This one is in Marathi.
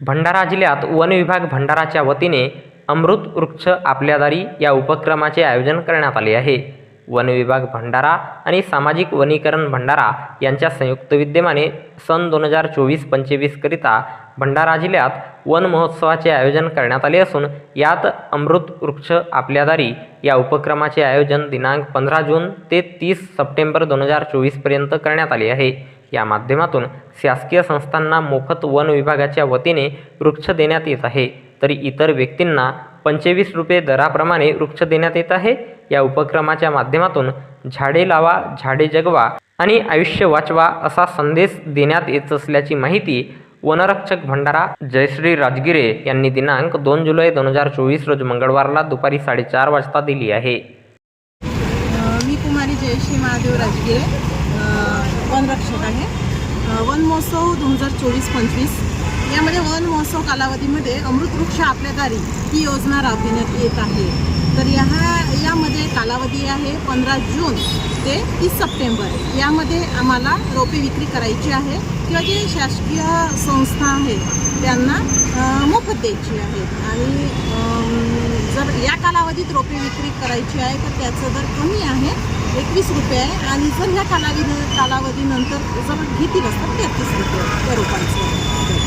भंडारा जिल्ह्यात वन विभाग भंडाराच्या वतीने अमृत वृक्ष आपल्या दारी या उपक्रमाचे आयोजन करण्यात आले आहे. वन विभाग भंडारा आणि सामाजिक वनीकरण भंडारा यांच्या संयुक्त विद्यमाने सन दोन हजार चोवीस पंचवीसकरिता भंडारा जिल्ह्यात वन महोत्सवाचे आयोजन करण्यात आले असून यात अमृत वृक्ष आपल्या दारी या उपक्रमाचे आयोजन दिनांक पंधरा जून ते तीस सप्टेंबर दोन हजार चोवीसपर्यंत करण्यात आले आहे. या माध्यमातून शासकीय संस्थांना मोफत वन विभागाच्या वतीने वृक्ष देण्यात येत आहे. तरी इतर व्यक्तींना पंचवीस रुपये दराप्रमाणे वृक्ष देण्यात येत आहे. या उपक्रमाच्या माध्यमातून झाडे लावा झाडे जगवा आणि आयुष्य वाचवा असा संदेश देण्यात येत असल्याची माहिती वनरक्षक भंडारा जयश्री राजगिरे यांनी दिनांक दोन जुलै दोन हजार चोवीस रोज मंगळवारला दुपारी साडेचार वाजता दिली आहे. मी कुमारी जयश्री महादेव राजगिरे. वनरक्षक आहे. वन महोत्सव दोन हजार चोवीस पंचवीस. यामध्ये वन महोत्सव कालावधीमध्ये अमृत वृक्ष आपल्या दारी ही योजना राबविण्यात येत आहे. तर ह्या यामध्ये कालावधी आहे पंधरा जून ते तीस सप्टेंबर. यामध्ये आम्हाला रोपे विक्री करायची आहे किंवा जे शासकीय संस्था आहेत त्यांना मोफत द्यायची आहे. आणि जर या कालावधीत रोपे विक्री करायची आहे तर त्याचं दर कमी आहे. एकवीस रुपये आहे. आणि जर ह्या कालावधी कालावधीनंतर जर घेतील असतात तेहतीस रुपये त्या रोपांचं.